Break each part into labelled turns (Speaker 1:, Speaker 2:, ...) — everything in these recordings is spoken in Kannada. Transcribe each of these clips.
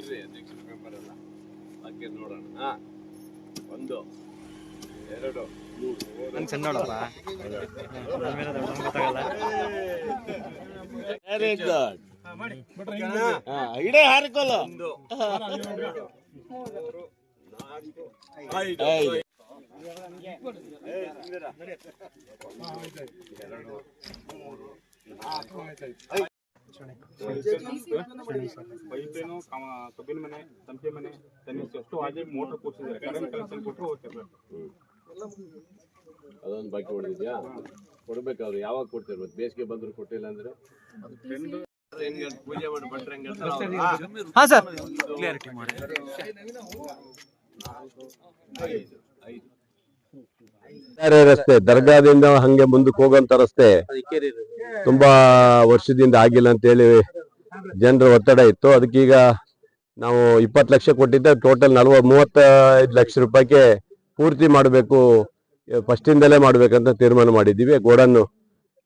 Speaker 1: ಇರ್ರಿ ನೆಕ್ಸ್ಟ್ ಮೆಂಬರ್ ಎಲ್ಲ. ಹಾಗೆ ನೋಡೋಣ. ಹಾ ಒಂದು ಎರಡು
Speaker 2: ನೋಡಪ್ಪ. ಗೊತ್ತಾಗಲ್ಲ
Speaker 1: ವೆರಿ ಗುಡ್ ಇಡೇ ನಾಲ್ಕು ಐದು. ಎರಡು ಮೂರು ನಾಲ್ಕು
Speaker 3: ಪೈಪೇನು ಕಬ್ಬಿನ ಮನೆ ತಂಪೆ ಮನೆ ತನ್ನಿಸ್ ಎಷ್ಟು ಆಗಿ ಮೋಟರ್ ಕೂರ್ಸಿದ್ದಾರೆ ಕರೆಂಟ್ ಕನೆಕ್ಷನ್ ಕೊಟ್ಟರು ಹೋಗ್ತಿರ್ಬೇಕು
Speaker 1: ಅದೊಂದು ಬಾಕಿ ಹೊಡೆದಿದ್ಯಾ? ಕೊಡಬೇಕಾದ್ರು ಯಾವಾಗ ಕೊಡ್ತಿರ್ಬೇಕು ಬೇಸಿಗೆ ಬಂದ್ರು ಕೊಟ್ಟಿಲ್ಲ ಅಂದ್ರೆ? ಹೆಂಗ್ ಪೂಜೆ ಮಾಡಿ ಭಟ್ರು ಹೆಂಗ್
Speaker 2: ಸರ್. ಮಾಡಿ.
Speaker 1: ಐದು. ಐದು.
Speaker 4: ರಸ್ತೆ. ದರ್ಗಾದಿಂದ ಹಂಗೆ ಮುಂದಕ್ಕೆ ಹೋಗುವಂತ ರಸ್ತೆ. ತುಂಬಾ ವರ್ಷದಿಂದ ಆಗಿಲ್ಲ ಅಂತ ಹೇಳಿ ಜನರ ಒತ್ತಡ ಇತ್ತು. ಅದಕ್ಕೀಗ ನಾವು ಇಪ್ಪತ್ತು ಲಕ್ಷ ಕೊಟ್ಟಿದ್ದ. ಟೋಟಲ್ ನಲ್ವ ಮೂವತ್ತೈದು ಲಕ್ಷ ರೂಪಾಯಿಗೆ ಪೂರ್ತಿ ಮಾಡಬೇಕು. ಫಸ್ಟಿಂದಲೇ ಮಾಡ್ಬೇಕಂತ ತೀರ್ಮಾನ ಮಾಡಿದ್ದೀವಿ. ಗೋಡನ್ನು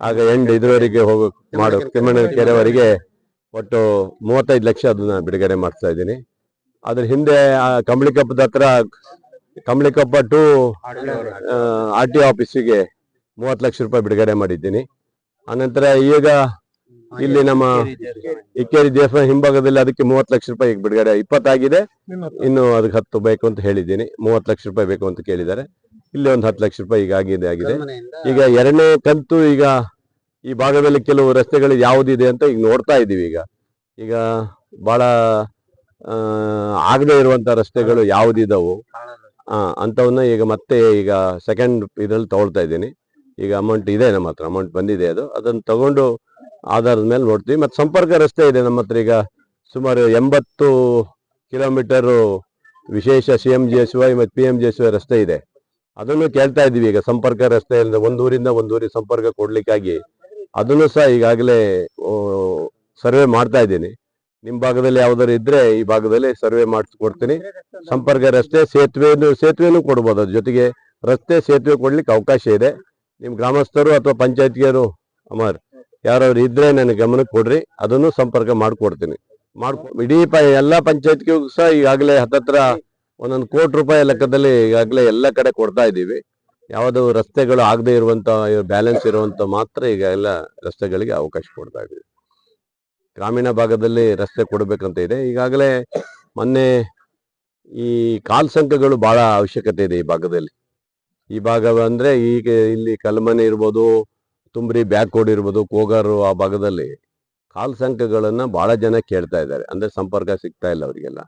Speaker 4: ಆಗ ಎಂಡ್ ಇದುವರೆಗೆ ಹೋಗಕ್ ಮಾಡು ತಿಮ್ಮಣ್ಣ ಕೆರೆವರೆಗೆ ಒಟ್ಟು ಮೂವತ್ತೈದು ಲಕ್ಷ ಅದನ್ನ ಬಿಡುಗಡೆ ಮಾಡ್ತಾ ಇದ್ದೀನಿ. ಅದ್ರ ಹಿಂದೆ ಕಂಬಳಿಕಪ್ಪದ ಹತ್ರ ಕಂಬಳಿಕಪ್ಪ ಟು ಆರ್ ಟಿ ಆಫೀಸಿಗೆ ಮೂವತ್ತು ಲಕ್ಷ ರೂಪಾಯಿ ಬಿಡುಗಡೆ ಮಾಡಿದ್ದೀನಿ. ಆನಂತರ ಈಗ ಇಲ್ಲಿ ನಮ್ಮ ಇಕ್ಕೇರಿ ದೇವಸ್ಥಾನ. ಹಿಂಭಾಗದಲ್ಲಿ ಅದಕ್ಕೆ ಮೂವತ್ತು ಲಕ್ಷ ರೂಪಾಯಿ ಈಗ ಬಿಡುಗಡೆ ಇಪ್ಪತ್ತಾಗಿದೆ. ಇನ್ನು ಅದಕ್ಕೆ ಹತ್ತು ಬೇಕು ಅಂತ ಹೇಳಿದ್ದೀನಿ. ಮೂವತ್ತು ಲಕ್ಷ ರೂಪಾಯಿ ಬೇಕು ಅಂತ ಕೇಳಿದ್ದಾರೆ. ಇಲ್ಲಿ ಒಂದು ಹತ್ತು ಲಕ್ಷ ರೂಪಾಯಿ ಈಗ ಆಗಿದೆ ಆಗಿದೆ. ಈಗ ಎರಡನೇ ಕಂತು ಈಗ ಈ ಭಾಗದಲ್ಲಿ ಕೆಲವು ರಸ್ತೆಗಳು ಯಾವುದಿದೆ ಅಂತ ಈಗ ನೋಡ್ತಾ ಇದ್ದೀವಿ ಈಗ. ಈಗ ಬಹಳ ಆ, ಆಗದೆ ಇರುವಂತ ರಸ್ತೆಗಳು ಯಾವುದಿದಾವು? ಅಂಥವನ್ನ ಈಗ ಮತ್ತೆ ಈಗ ಸೆಕೆಂಡ್ ಇದರಲ್ಲಿ ತಗೊಳ್ತಾ ಇದ್ದೀನಿ. ಈಗ ಅಮೌಂಟ್ ಇದೆ ನಮ್ಮ ಹತ್ರ ಅಮೌಂಟ್ ಬಂದಿದೆ ಅದು. ಅದನ್ನು ತಗೊಂಡು ಆಧಾರದ ಮೇಲೆ ನೋಡ್ತೀವಿ. ಮತ್ತು ಸಂಪರ್ಕ ರಸ್ತೆ ಇದೆ ನಮ್ಮ ಹತ್ರ ಈಗ ಸುಮಾರು ಎಂಬತ್ತು ಕಿಲೋಮೀಟರು ವಿಶೇಷ C M G S Y ಮತ್ತು P M G S Y ರಸ್ತೆ ಇದೆ. ಅದನ್ನು ಕೇಳ್ತಾ ಇದ್ದೀವಿ ಈಗ ಸಂಪರ್ಕ ರಸ್ತೆಯಿಂದ ಒಂದೂರಿಂದ ಒಂದೂರಿಗೆ ಸಂಪರ್ಕ ಕೊಡಲಿಕ್ಕಾಗಿ. ಅದನ್ನು ಸಹ ಈಗಾಗಲೇ ಸರ್ವೆ ಮಾಡ್ತಾ ಇದ್ದೀನಿ. ನಿಮ್ಮ ಭಾಗದಲ್ಲಿ ಯಾವ್ದಾರು ಇದ್ರೆ ಈ ಭಾಗದಲ್ಲಿ ಸರ್ವೆ ಮಾಡಿಸ್ಕೊಡ್ತೀನಿ. ಸಂಪರ್ಕ ರಸ್ತೆ ಸೇತುವೆನು ಸೇತುವೆನೂ ಕೊಡ್ಬೋದು ಅದ್ರ ಜೊತೆಗೆ ರಸ್ತೆ ಸೇತುವೆ ಕೊಡ್ಲಿಕ್ಕೆ ಅವಕಾಶ ಇದೆ. ನಿಮ್ ಗ್ರಾಮಸ್ಥರು ಅಥವಾ ಪಂಚಾಯತ್ಗಿಯರು ಅಮರ್ ಯಾರವ್ರು ಇದ್ರೆ ನನಗೆ ಗಮನಕ್ಕೆ ಕೊಡ್ರಿ. ಅದನ್ನು ಸಂಪರ್ಕ ಮಾಡ್ಕೊಡ್ತೀನಿ. ಮಾಡ್ಕೊ ಇಡೀ ಪ ಎಲ್ಲಾ ಪಂಚಾಯತ್ಗೂ ಸಹ ಈಗಾಗಲೇ ಹತ್ತತ್ರ ಒಂದೊಂದು ಕೋಟಿ ರೂಪಾಯಿ ಲೆಕ್ಕದಲ್ಲಿ ಈಗಾಗಲೇ ಎಲ್ಲ ಕಡೆ ಕೊಡ್ತಾ ಇದ್ದೀವಿ. ಯಾವುದು ರಸ್ತೆಗಳು ಆಗದೆ ಇರುವಂತ ಬ್ಯಾಲೆನ್ಸ್ ಇರುವಂತ ಮಾತ್ರ ಈಗ ಎಲ್ಲ ರಸ್ತೆಗಳಿಗೆ ಅವಕಾಶ ಕೊಡ್ತಾ ಇದ್ದೀವಿ. ಗ್ರಾಮೀಣ ಭಾಗದಲ್ಲಿ ರಸ್ತೆ ಕೊಡಬೇಕಂತ ಇದೆ. ಈಗಾಗಲೇ ಮೊನ್ನೆ ಈ ಕಾಲ್ ಸಂಖ್ಯೆಗಳು ಬಹಳ ಅವಶ್ಯಕತೆ ಇದೆ ಈ ಭಾಗದಲ್ಲಿ. ಈ ಭಾಗ ಅಂದ್ರೆ ಈಗ ಇಲ್ಲಿ ಕಲ್ಮನೆ ಇರ್ಬೋದು, ತುಂಬ್ರಿ ಕೋಡ್ ಇರ್ಬೋದು, ಕೋಗಾರು ಆ ಭಾಗದಲ್ಲಿ ಕಾಲ್ ಸಂಖ್ಯೆಗಳನ್ನ ಬಹಳ ಜನ ಕೇಳ್ತಾ ಇದ್ದಾರೆ. ಅಂದ್ರೆ ಸಂಪರ್ಕ ಸಿಗ್ತಾ ಇಲ್ಲ ಅವರಿಗೆಲ್ಲ.